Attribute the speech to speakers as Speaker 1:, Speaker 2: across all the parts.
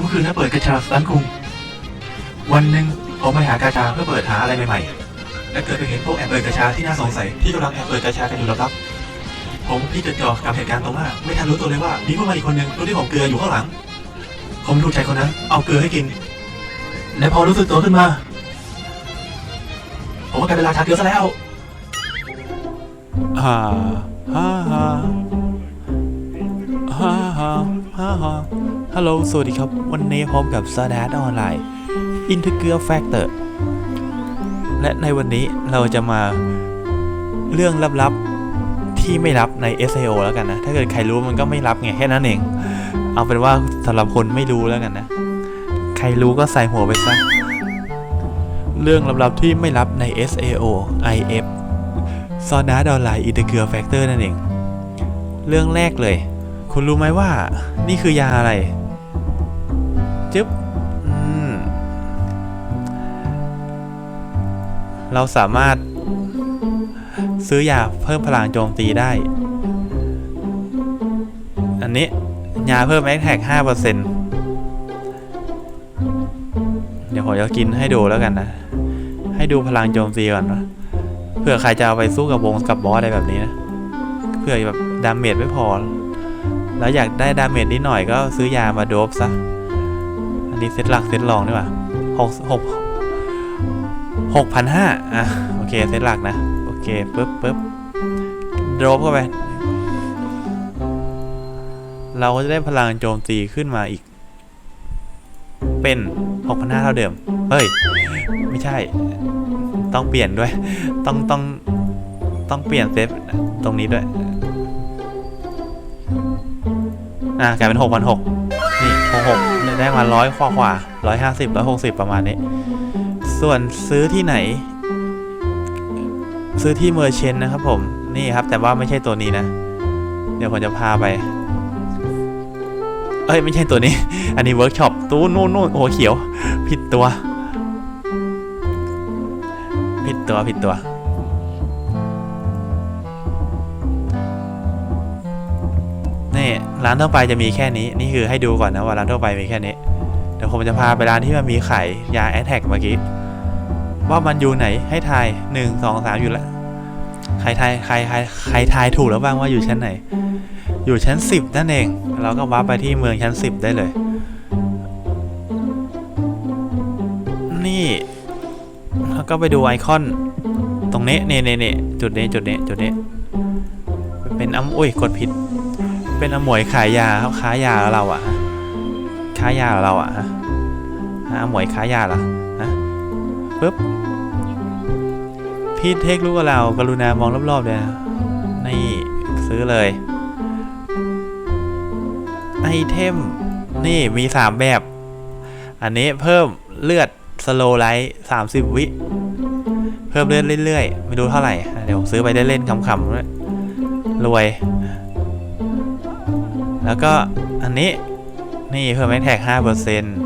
Speaker 1: ผมคือนักเปิดกระชาสตันคุง วันหนึ่งผมไปหากาชาเพื่อเปิดหาอะไรใหม่ๆ และเกิดไปเห็นพวกแอบเปิดกระชาที่น่าสงสัยที่กำลังแอบเปิดกระชากันอยู่แล้วครับผมพี่จดจ่อกับเหตุการณ์ตรงหน้าไม่ทันรู้ตัวเลยว่ามีผู้มาอีกคนหนึ่งรู้ที่ผมเกลืออยู่ข้างหลัง ผมถูกชายคนนั้นเอาเกลือให้กิน และพอรู้สึกตัวขึ้นมา ผมก็กลายเป็นราชาเกลือซะแล้ว
Speaker 2: ฮ่าฮ่าฮ่าฮ่าฮ่า ฮัลโหล สวัสดีครับ วันนี้พบกับ s า d ดออนไลน์อินทเก r อแฟกเตอร์และในวันนี้เราจะมาเรื่องลับๆ ที่ไม่รับใน SEO แล้วกันนะ ถ้าเกิดใครรู้มันก็ไม่รับไงแค่นั้นเอง เอาเป็นว่าสำหรับคนไม่รู้แล้วกันนะ ใครรู้ก็ใส่หัวไปซะ เรื่องลับๆที่ไม่รับใน SEO IF ซอนาดออนไลน์อินเตอร์เกลือแฟกเตอร์นั่นเอง เรื่องแรกเลย คุณรู้ไหมว่านี่คือยาอะไร จึ๊บเราสามารถ ซื้อยาเพิ่มพลังโจมตีได้ อันนี้ ยาเพิ่มแอคแท็ก5%เปอร์เซ็นเดี๋ยวผมจะกินให้ดูแล้วกันนะ ให้ดูพลังโจมตีก่อนนะเผื่อใครจะเอาไปสู้กับวงกับบอสอะไรแบบนี้นะเผื่อแบบดาเมจไม่พอ แล้วอยากได้ดาเมจนิดหน่อยก็ซื้อยามาโดบซะ นี้เซตหลักเซตรองดีกว่าหกหกหกพันห้าอะ โอเค เซตหลักนะ โอเคปึ๊บปึ๊บโดรบเข้าไป เราก็จะได้พลังโจมตีขึ้นมาอีก เป็นหกพันห้าเท่าเดิม เฮ้ย ไม่ใช่ ต้องเปลี่ยนด้วย ต้องต้องต้องเปลี่ยนเซฟตรงนี้ด้วย อะกลายเป็นหกพันหก ได้มาร้อยขวาขวาร้อยห้าสิบร้อยหกสิบประมาณนี้ ส่วนซื้อที่ไหน ซื้อที่เมอร์เชนนะครับผม นี่ครับ แต่ว่าไม่ใช่ตัวนี้นะ เดี๋ยวผมจะพาไป เอ้ย ไม่ใช่ตัวนี้ อันนี้เวิร์กช็อปตู้นู่นนู่นโอ้เขียว ผิดตัว ผิดตัวผิดตัว ร้านทั่วไปจะมีแค่นี้ นี่คือให้ดูก่อนนะว่าร้านทั่วไปมีแค่นี้ เดี๋ยวผมจะพาไปร้านที่มันมีขายยาแอ t แทกเมื่อกี้ ว่ามันอยู่ไหนให้ทายหนึ่งสองสามอยู่แล้วใครทายใครใครใครทายถูกแล้วบ้างว่าอยู่ชั้นไหน อยู่ชั้นสิบนั่นเอง เราก็วับไปที่เมืองชั้นสิบได้เลย นี่แล้วก็ไปดูไอคอน ตรงนี้เนี่นี่นี่จุดนี้จุดนี้จุดนี้ เป็นอ้ำอุ้ยกดผิด เป็นอมวยขายยาครับค้ายาเราอะค้ายาเราอะฮะฮะอมวยค้ายาเหรอฮะปึ๊บพี่เทคลูกกับเรากรุณามองรอบๆเลยนะนี่ซื้อเลย ไอเทม นี่มีสามแบบ อันนี้เพิ่มเลือดสโลไลท์สามสิบวิ เพิ่มเลือดเรื่อยๆ ไม่รู้เท่าไหร่ เดี๋ยวผมซื้อไปได้เล่นๆขำๆด้วยรวย แล้วก็อันนี้นี่เพิ่มแม็กแท็กห้าเปอร์เซ็นต์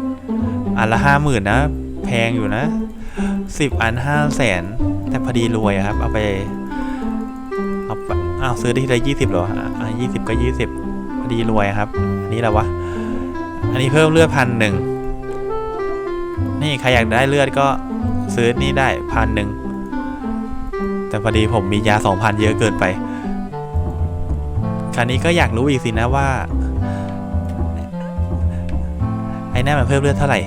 Speaker 2: อันละห้าหมื่นนะ แพงอยู่นะสิบอันห้าแสนแต่พอดีรวยครับ เอาไปเอาไปอ้าซื้อได้ทีละยี่สิบหรออะยี่สิบก็ยี่สิบพอดีรวยครับ อันนี้แหละวะ อันนี้เพิ่มเลือดพันหนึ่งนี่ใครอยากได้เลือดก็ซื้อนี่ได้พันหนึ่งแต่พอดีผมมียาสองพันเยอะเกินไป คราวนี้ก็อยากรู้อีกสินะว่า ไอ้นั่นมันเพิ่มเลือดเท่าไหร่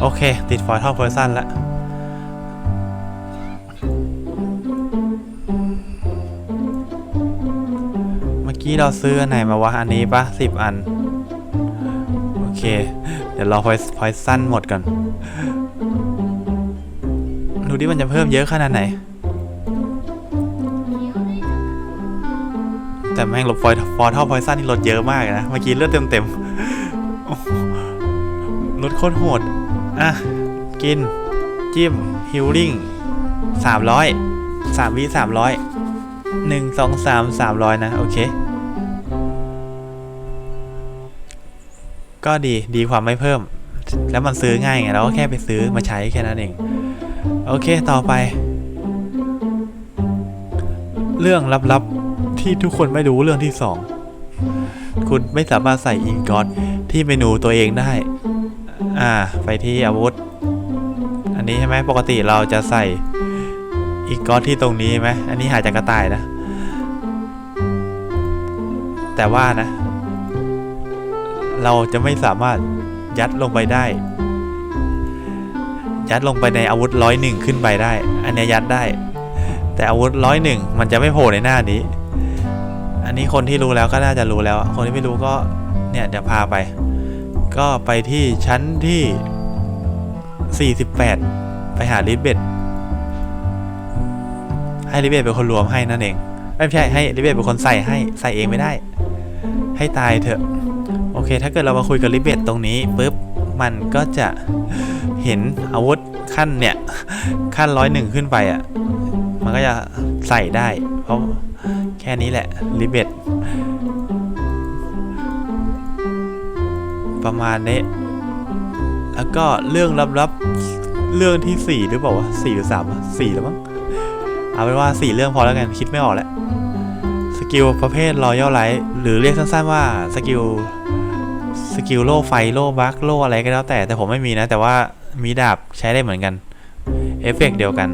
Speaker 2: โอเค ติดฟอยท่อพอร์ซันแล้วเมื่อกี้เราซื้ออันไหนมาวะ อันนี้ปะสิบอัน โอเค เดี๋ยวรอพอยพอยสั้นหมดก่อน ดูดิมันจะเพิ่มเยอะขนาดไหน แต่แม่งลบฟอยฟอท่อพอยสั้นนี่ลดเยอะมากนะ เมื่อกี้เลือดเต็มเต็มลดโคตรโหด อะ กิน จิ้มฮิลลิ่งสามร้อยสามวิสามร้อยหนึ่งสองสามสามร้อยนะ โอเค ก็ดีดีความไม่เพิ่ม แล้วมันซื้อง่ายไงเราก็แค่ไปซื้อมาใช้แค่นั้นเอง โอเคต่อไป เรื่องลับๆที่ทุกคนไม่รู้เรื่องที่สองคุณไม่สามารถใส่อินกอตที่เมนูตัวเองได้ อ่า ไปที่อาวุธ อันนี้ใช่ไหมปกติเราจะใส่อินกอตที่ตรงนี้ไหมอันนี้หายจากกระต่ายนะ แต่ว่านะ เราจะไม่สามารถยัดลงไปได้ ยัดลงไปในอาวุธร้อยหนึ่งขึ้นไปได้ อันนี้ยยัดได้ แต่อาวุธร้อยหนึ่งมันจะไม่โผล่ในหน้านี้ อันนี้คนที่รู้แล้วก็น่าจะรู้แล้ว คนที่ไม่รู้ก็เนี่ยเดี๋ยวพาไป ก็ไปที่ชั้นที่ 48 ไปหาลิเบตให้ลิเบตเป็นคนรวมให้นั่นเอง ไม่ใช่ให้ลิเบตเป็นคนใส่ให้ใส่เองไม่ได้ ให้ตายเถอะ โอเค ถ้าเกิดเรามาคุยกับลิเบตตรงนี้ปุ๊บมันก็จะ เห็นอาวุธขั้นเนี่ยขั้นร้อยหนึ่งขึ้นไปอะ มันก็จะใส่ได้ เพราะแค่นี้แหละลิเบตประมาณนี้แล้วก็เรื่องลับๆเรื่องที่สี่หรือเปล่าวะสี่หรือสามสี่แล้วมั้งเอาเป็นว่าสี่เรื่องพอแล้วกันคิดไม่ออกแล้วสกิลประเภทรอยัลไลท์หรือเรียกสั้นๆว่าสกิลสกิลโล่ไฟโล่บัคโล่อะไรก็แล้วแต่แต่ผมไม่มีนะ แต่ว่า มีดาบใช้ได้เหมือนกัน เอฟเฟกต์เดียวกัน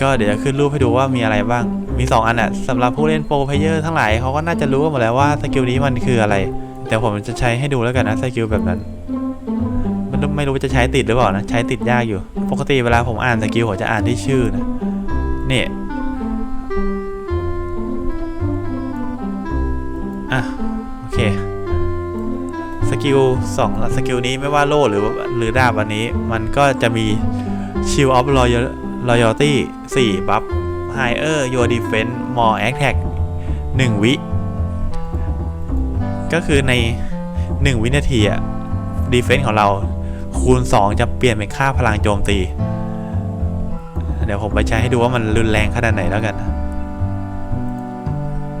Speaker 2: ก็เดี๋ยวจะขึ้นรูปให้ดูว่ามีอะไรบ้าง มี 2 อันอะสำหรับผู้เล่นโปรเพลเยอร์ทั้งหลายเขาก็น่าจะรู้กันหมดแล้วว่าสกิลนี้มันคืออะไร แต่ผมจะใช้ให้ดูแล้วกันนะสกิลแบบนั้น มันไม่รู้จะใช้ติดหรือเปล่านะ ใช้ติดยากอยู่ ปกติเวลาผมอ่านสกิลผมจะอ่านที่ชื่อนะนี่อะโอเค กิลสองสกิลนี้ไม่ว่าโล่หรือหรือดาบอันนี้ มันก็จะมี Shield of Loyalty 4 บัฟ Higher Your Defense More Attack 1 วิ ก็คือใน 1 วินาทีอะ Defense ของเราคูณ 2 จะเปลี่ยนเป็นค่าพลังโจมตี เดี๋ยวผมไปใช้ให้ดูว่ามันรุนแรงขนาดไหนแล้วกัน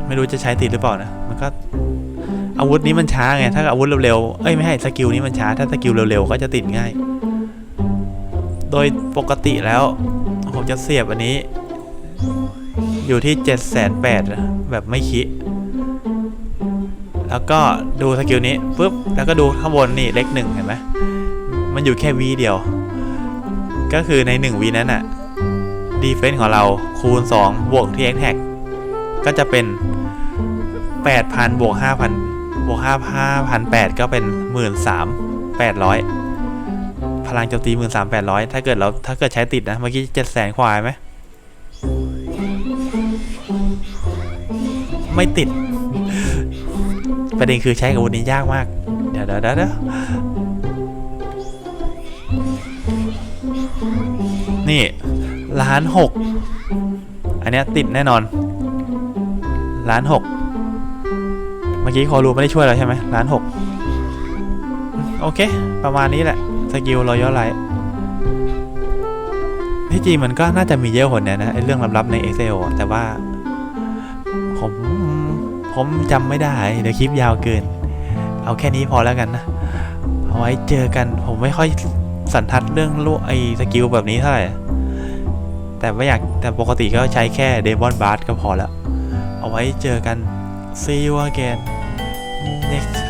Speaker 2: ไม่รู้จะใช้ติดหรือเปล่านะ มันก็ อาวุธนี้มันช้าไง ถ้าอาวุธเร็วๆ เอ้ยไม่ใช่สกิลนี้มันช้า ถ้าสกิลเร็วๆ ก็จะติดง่าย โดยปกติแล้ว ผมจะเสียบอันนี้ อยู่ที่7 8 0 0 0แบบไม่คิดแล้วก็ดูสกิลนี้ปุ๊บ แล้วก็ดูข้างบนนี่เลขหนึ่งเห็นไหมมันอยู่แค่วีเดียว ก็คือใน1วีนั้นอะดีเฟนส์ของเราคูณ 2 บวกที่ Attack ก็จะเป็น 8,000 บวก 5,000 บวก5 5,800ก็เป็น13,800พลังโจมตี13,800ถ้าเกิดเราถ้าเกิดใช้ติดนะ เมื่อกี้700,000ควายไหม ไม่ติด ประเด็นคือใช้กับวุธนี้ยากมาก เดี๋ยวเดี๋ยวเดี๋ยวเดี๋ยวนี่ล้านหก อันนี้ติดแน่นอนล้านหก เมื่อกี้คอรูไม่ได้ช่วยเราใช่ไหมล้านหกโอเค ประมาณนี้แหละ สกิลรอยัลไลท์ที่จริงมันก็น่าจะมีเยอะกว่านี้นะไอเรื่องลับๆใน Excel อแต่ว่า ผมผมจำไม่ได้ เดี๋ยวคลิปยาวเกิน เอาแค่นี้พอแล้วกันนะเอาไว้เจอกันผมไม่ค่อยสันทัดเรื่องลูกไอ้สกิลแบบนี้เท่าไหร่ แต่ไม่อยากแต่ปกติก็ใช้แค่เดมอนบาร์ก็พอแล้ว เอาไว้เจอกัน see you again next